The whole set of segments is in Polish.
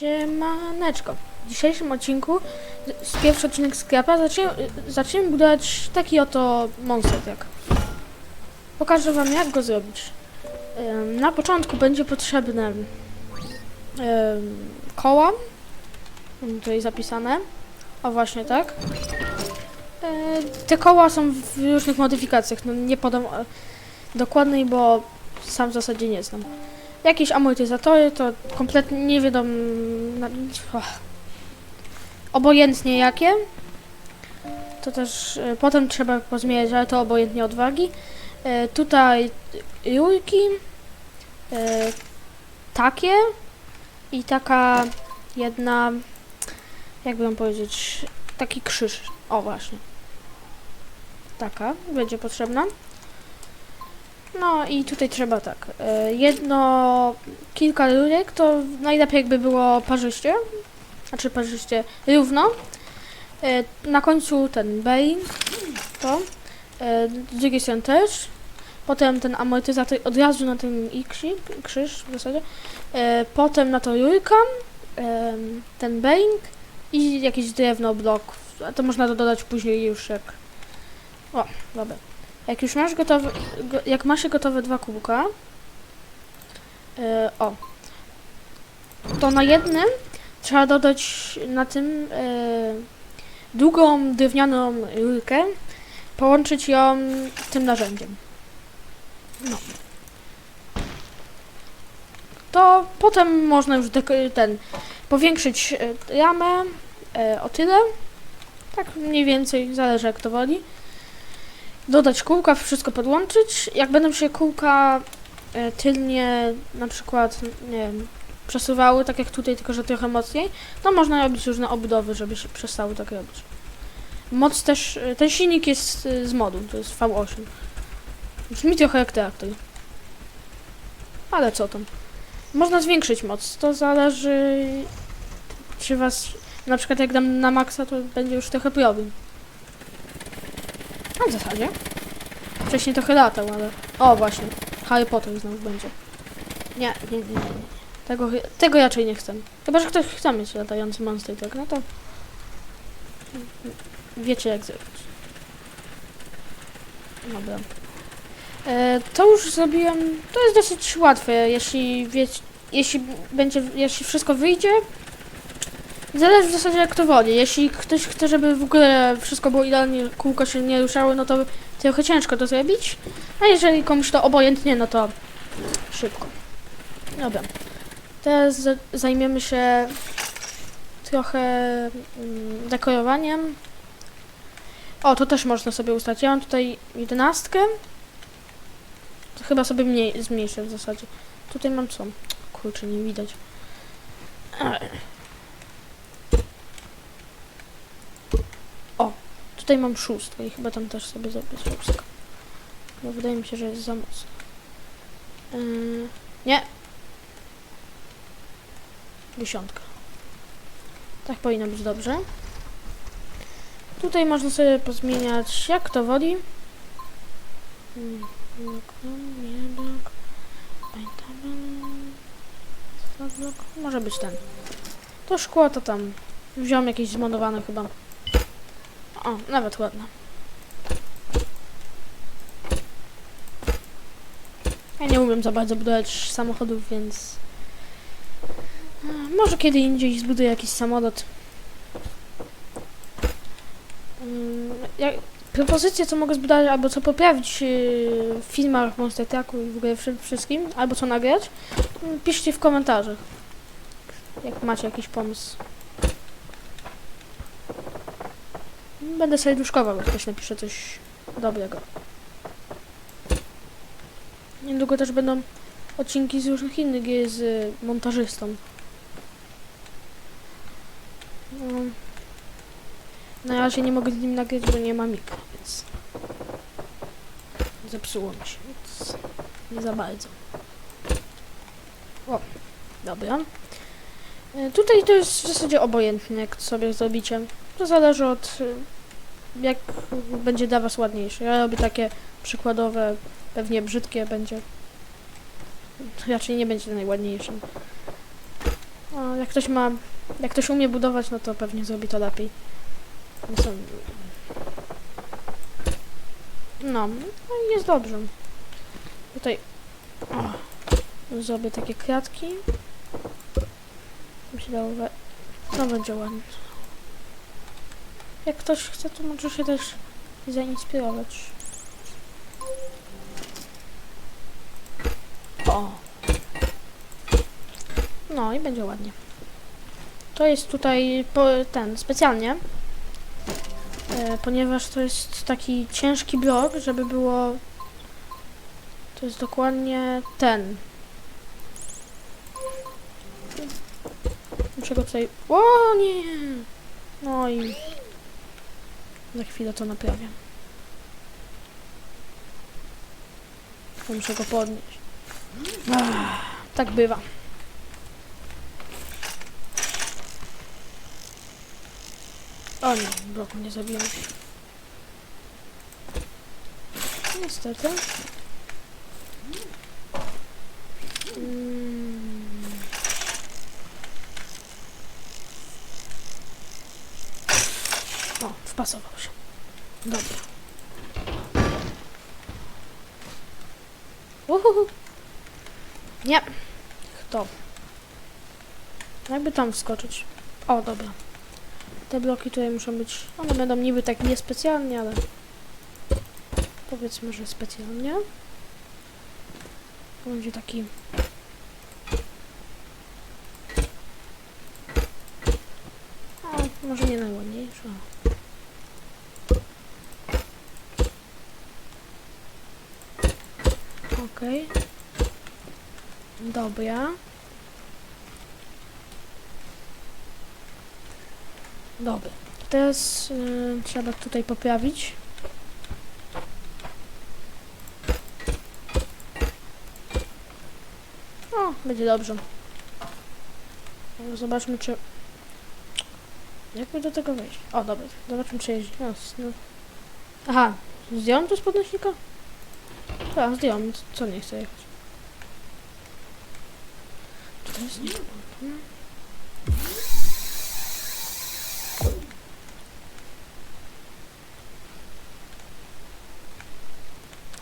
Siemaneczko. W dzisiejszym odcinku, z- pierwszy odcinek Scrapa, zaczniemy, zaczniemy budować taki oto monster. Pokażę wam jak go zrobić. Na początku będzie potrzebne koła. Tutaj zapisane. O właśnie tak. E, Te koła są w różnych modyfikacjach. No, nie podam e, dokładnej, bo sam w zasadzie nie znam jakieś amortyzatory, to kompletnie nie wiadomo, obojętnie jakie. To też e, potem trzeba pozmieniać, ale to obojętnie odwagi. E, tutaj rurki, e, takie i taka jedna, jakby ją powiedzieć, taki krzyż. O właśnie. Taka będzie potrzebna. No i tutaj trzeba tak. e, Jedno, kilka rurek, to najlepiej jakby było parzyście. Znaczy parzyście równo. E, Na końcu ten bearing, to. E, Z drugiej strony też. Potem ten amortyzator od razu na ten X, krzyż w zasadzie. Potem na to rurka, ten bearing i jakiś drewno, blok. To można dodać później już jak... O, dobra. Jak już masz gotowe, go, jak masz gotowe dwa kółka, e, o, to na jednym trzeba dodać na tym e, długą drewnianą rurkę, połączyć ją tym narzędziem. No. To potem można już ten powiększyć e, ramę e, o tyle. Tak mniej więcej, zależy jak to woli dodać kółka, wszystko podłączyć. Jak będą się kółka e, tylnie na przykład, nie wiem, przesuwały, tak jak tutaj, tylko że trochę mocniej, to można robić różne obudowy, żeby się przestały tak robić. Moc też, e, ten silnik jest e, z modu, to jest V8. Brzmi trochę jak traktor. Ale co tam. Można zwiększyć moc, to zależy czy was, na przykład jak dam na maksa, to będzie już trochę problem. No w zasadzie. Wcześniej trochę latał, ale... O, właśnie. Harry Potter znowu będzie. Nie, nie, nie, nie. Tego, tego raczej nie chcę. Chyba, że ktoś chce mieć latający monster, tak? No to... Wiecie jak zrobić. Dobra. E, to już zrobiłem... To jest dosyć łatwe, jeśli wiecie... Jeśli będzie... Jeśli wszystko wyjdzie... Zależy w zasadzie jak to woli. Jeśli ktoś chce, żeby w ogóle wszystko było idealnie, kółko się nie ruszały, no to trochę ciężko to zrobić. A jeżeli komuś to obojętnie, no to szybko. Dobra. Teraz za- zajmiemy się trochę mm, dekorowaniem. O, to też można sobie ustawić. Ja mam tutaj jedenastkę. To chyba sobie mniej, zmniejszę w zasadzie. Tutaj mam co? Kurczę, nie widać. Tutaj mam szóstkę i chyba tam też sobie zrobię szóstkę. Bo wydaje mi się, że jest za mocno. Yy, nie. Dziesiątka. Tak powinno być dobrze. Tutaj można sobie pozmieniać jak to woli. Może być ten. To szkło to tam. Wziąłem jakieś zmodowane chyba. O, nawet ładna. Ja nie umiem za bardzo budować samochodów, więc... e, Może kiedy indziej zbuduję jakiś samolot. Mm, propozycje, co mogę zbudować, albo co poprawić yy, w filmach Monster Trucku i w ogóle wszy- wszystkim, albo co nagrać, mm, piszcie w komentarzach. Jak macie jakiś pomysł. Będę serduszkował, jak ktoś napisze coś dobrego. Niedługo też będą odcinki z różnych innych gier z montażystą. No, na razie nie mogę z nim nagrać, bo nie ma mikro, więc zepsuło mi się, więc nie za bardzo. O, dobra. Y, Tutaj to jest w zasadzie obojętne, jak sobie zrobicie. To zależy od jak będzie dla was ładniejsze. Ja robię takie przykładowe, pewnie brzydkie będzie. Raczej nie będzie najładniejszym. A jak ktoś ma, jak ktoś umie budować, no to pewnie zrobi to lepiej. No, no jest dobrze. Tutaj o, zrobię takie kratki. Mi się dało we... No będzie ładnie. Jak ktoś chce, to może się też zainspirować. O! No i będzie ładnie. To jest tutaj ten specjalnie, e, ponieważ to jest taki ciężki blok, żeby było. To jest dokładnie ten. Muszę go tutaj. O nie! No i za chwilę to naprawię. Muszę go podnieść. Ach, tak bywa. O nie, bloku nie zrobiłem. Niestety. Mm. O, wpasował się. Dobra. Uhuhu. Nie. Kto? Jakby tam wskoczyć. O, dobra. Te bloki tutaj muszą być. One będą niby tak niespecjalnie, ale powiedzmy, że specjalnie. Będzie taki. O, może nie najładniejszy. Okej. Dobra. Dobra. Teraz y, trzeba tutaj poprawić. O, będzie dobrze. Zobaczmy, czy... Jak do tego wejść? O, dobra. Zobaczmy, czy jeździ. Aha, zdjąłem to z podnośnika? Tak, zdjąłem. Co nie chcę jechać? To jest nie?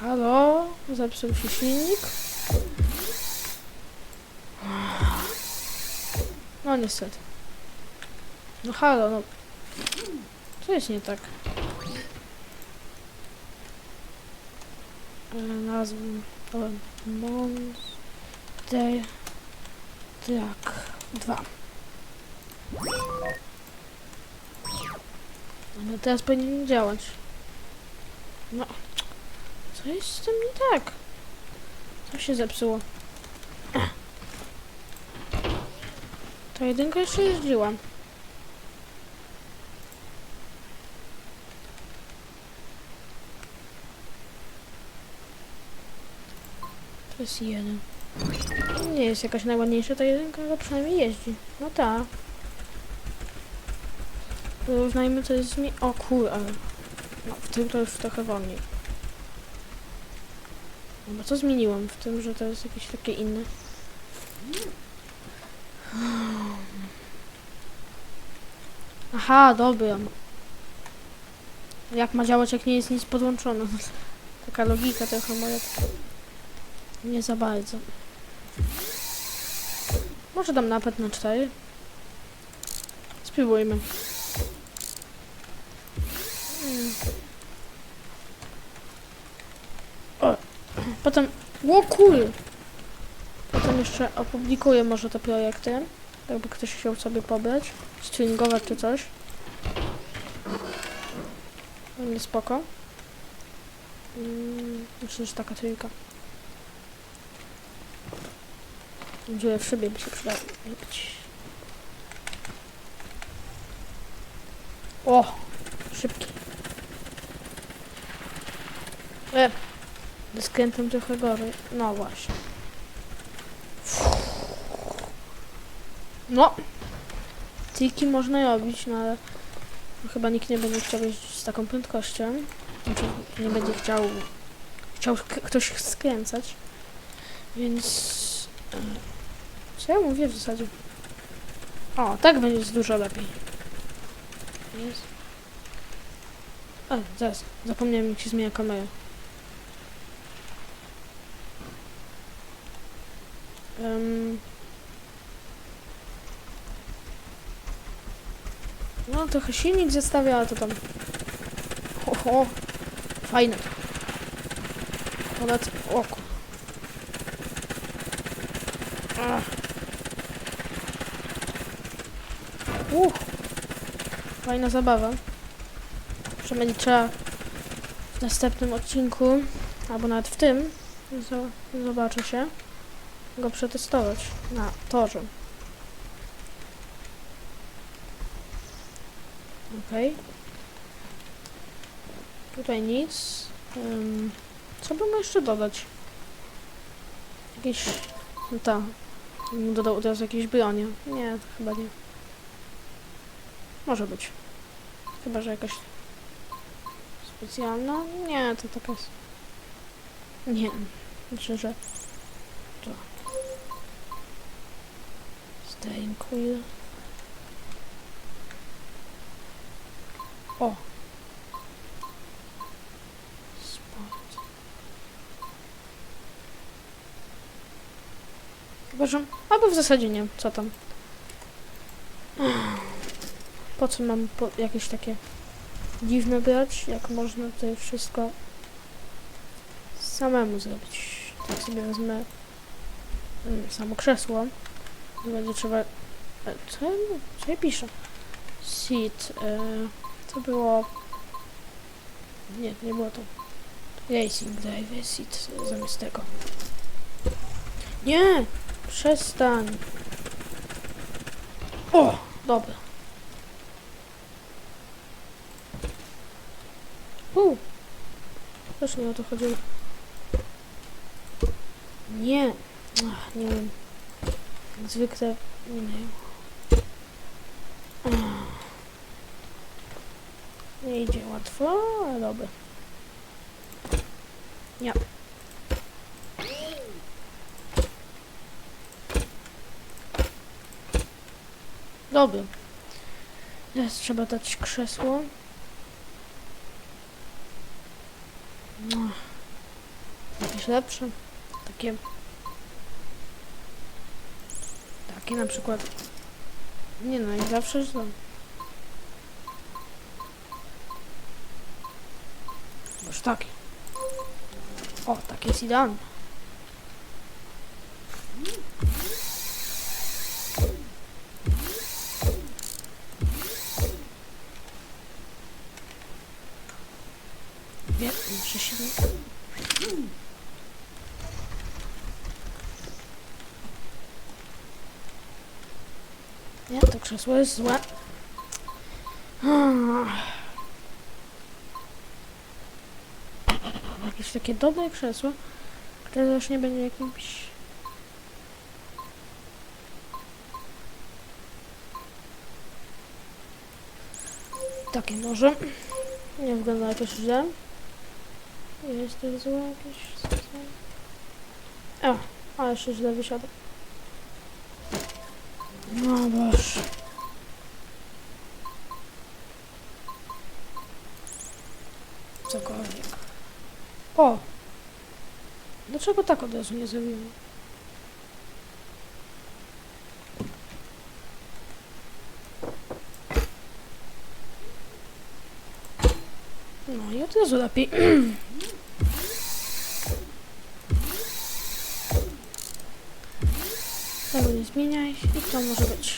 Halo? Zepsuł się silnik? No niestety. No halo, no. Co jest nie tak? Nazwę... Monster... Track 2. No teraz powinien działać. No. Co jest z tym nie tak? Co się zepsuło? Ta jedynka jeszcze jeździła. To jest jeden. Nie jest jakaś najładniejsza ta jedynka, ale przynajmniej jeździ. No tak. Porównajmy to jest mi... O kur, ale... No, w tym to już trochę wolniej. No bo co zmieniłam w tym, że to jest jakieś takie inne? Aha, dobra. Jak ma działać, jak nie jest nic podłączone? Taka logika trochę moja. Nie za bardzo. Może dam napęd na 4. Spróbujmy. Mm. O, potem... O kur! Potem jeszcze opublikuję może te projekty. Jakby ktoś chciał sobie pobrać. Stringować czy coś. Będzie spoko. Mm, myślę, że taka trójka. Dziurę w szybie by się przydało. O! Szybki. E! Z skrętem trochę gorzej. No właśnie. No! Triki można robić, no ale chyba nikt nie będzie chciał jeździć z taką prędkością. Znaczy, nie będzie chciał... Chciał ktoś skręcać. Więc... Co ja mówię w zasadzie? O, tak będzie dużo lepiej. Jest. A, zaraz. Zapomniałem, jak się zmienia kamera. Em. No, trochę silnik zestawia, ale to tam... Ho, ho. Fajne to. Ponad... O, ku- Ach. Fajna zabawa. Będzie trzeba w następnym odcinku, albo nawet w tym, zo- zobaczy się, go przetestować na torze. Okej. Tutaj nic. Ym, co bym jeszcze dodać? Jakieś... No. Bym Dodał od razu jakieś bronie. Nie, chyba nie. Może być. Chyba, że jakaś specjalna? Nie, to taka jest. Nie. Myślę, że to. Cool. O! Sport. Chyba, że... Albo w zasadzie nie. Co tam? Po co mam po jakieś takie dziwne brać, jak można tutaj wszystko samemu zrobić. Tak sobie wezmę mm, samo krzesło. Będzie trzeba... e, Co co ja piszę? Seat. E, to było... Nie, nie było to. Racing Drive Seat zamiast tego. Nie! Przestań! O! Dobra. U. Też nie o to chodziło. Nie. Ach, nie wiem. Zwykle nie wiem. Nie idzie łatwo, ale dobra. Nie. Dobry. Teraz trzeba dać krzesło. No. Jakieś lepsze. Takie. Takie na przykład. Nie no, jak zawsze są. Już takie. O, takie jest idealne. Nie, muszę się... Nie, to krzesło jest złe. Jakieś takie dobre krzesło, które już nie będzie jakimś... Takie może. Nie wygląda jakoś źle. Jest to złe jakieś... O, ale się źle wysiada. No boż. Cokolwiek. O! Dlaczego tak od razu nie zrobiłem? No i od razu lepiej. Tego nie zmieniaj i to może być.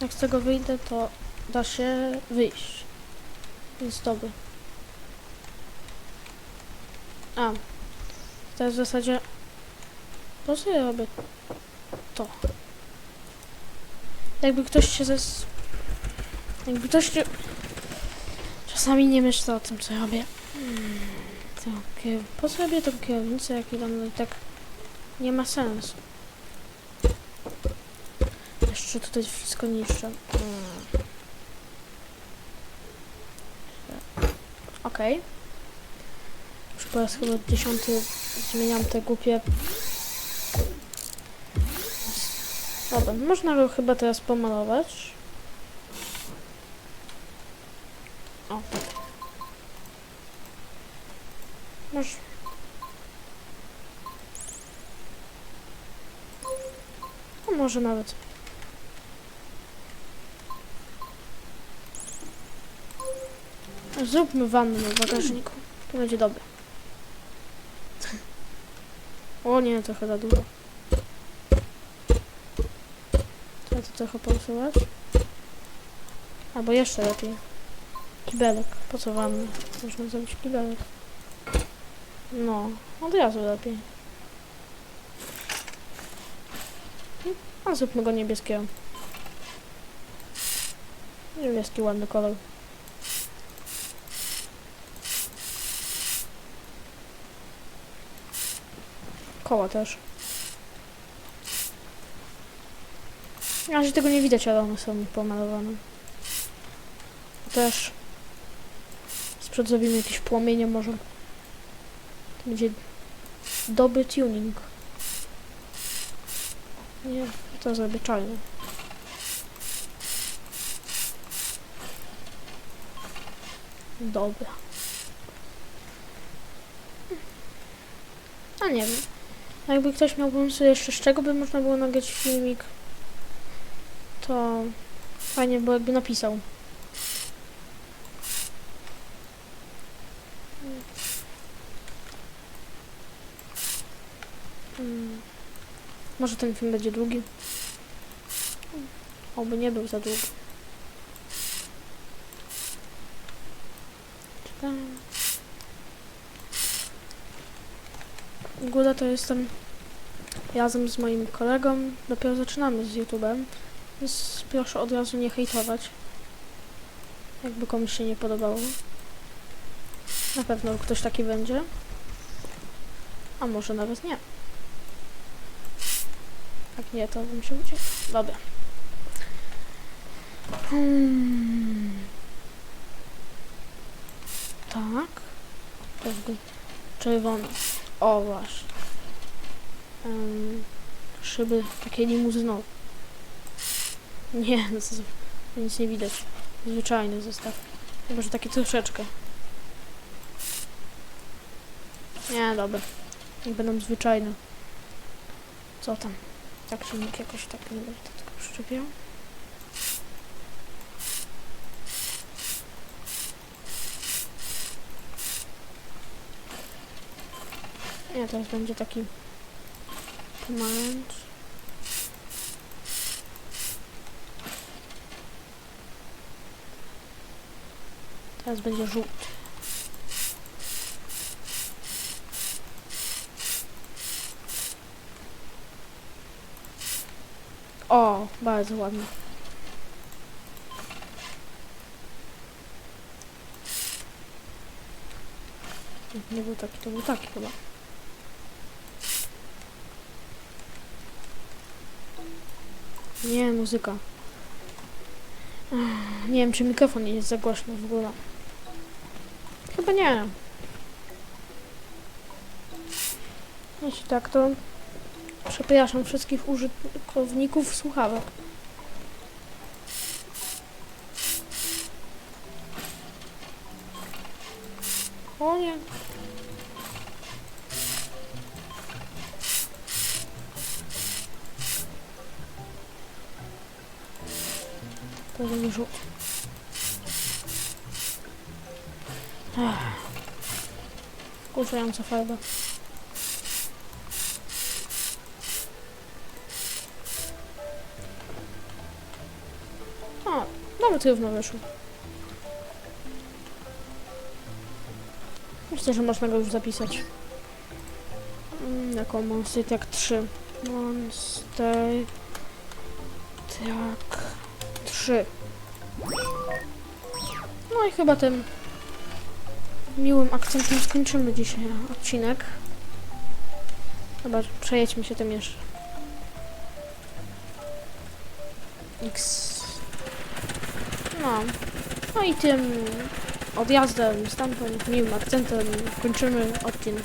Jak z tego wyjdę, to da się wyjść. Więc dobry. A. Teraz w zasadzie... Po co ja robię to? Jakby ktoś się zes... Jakby ktoś się... Czasami nie myślę o tym, co robię. Hmm, to kier... Po co robię tą kierownicę, jak no i tak nie ma sensu. Jeszcze tutaj wszystko niszczę. Hmm. Okej. Już po raz chyba dziesiąty zmieniam te głupie... Dobra. można go chyba teraz pomalować. O. Może... A może nawet. Zróbmy wannę w bagażniku. To będzie dobre. O nie, trochę za dużo. Trzeba to trochę pousuwać. Albo jeszcze lepiej. Kibelek. Po co wanny? Można zrobić kibelek. No, od razu lepiej. A zróbmy go niebieskiego. Niebieski ładny kolor. Koła też. Na razie tego nie widać, ale one są pomalowane. Też z przodu zrobimy jakieś płomienie może. To będzie dobry tuning. Nie, to zrobię czarny. Dobra. A nie wiem. Jakby ktoś miał pomysł jeszcze z czego by można było nagrać filmik, to fajnie było jakby napisał. Mm. Może ten film będzie długi. Oby nie był za długi. Czekam. Góra to jestem razem z moim kolegą. Dopiero zaczynamy z YouTube'em, więc proszę od razu nie hejtować. Jakby komuś się nie podobało. Na pewno ktoś taki będzie. A może nawet nie. Jak nie, to bym się uciekł. Dobra. Hmm. Tak. Czerwony. O, właśnie. Em, szyby takie limuzynowe. Nie, no nic nie widać. Zwyczajny zestaw. Chyba, że taki troszeczkę. Nie, dobra. Nie będą zwyczajne. Co tam? Tak się nikt jakoś tak nie będzie tylko przyczepiał. Nie, teraz będzie taki pomarańcz. Teraz będzie żółty. O, bardzo ładnie. Nie był taki, to był taki chyba. Nie, muzyka. Nie wiem, czy mikrofon jest za głośno w ogóle. Chyba nie. Jeśli tak, to przepraszam wszystkich użytkowników słuchawek. O nie. Żółty. Ech. Kurzająca. O, nawet równo wyszło. Myślę, że można go już zapisać. Mm, Jako Monster Track 3. Monster Track 3. No i chyba tym miłym akcentem skończymy dzisiaj odcinek. Chyba przejedźmy się tym jeszcze. X. No. No i tym odjazdem stamtąd miłym akcentem kończymy odcinek.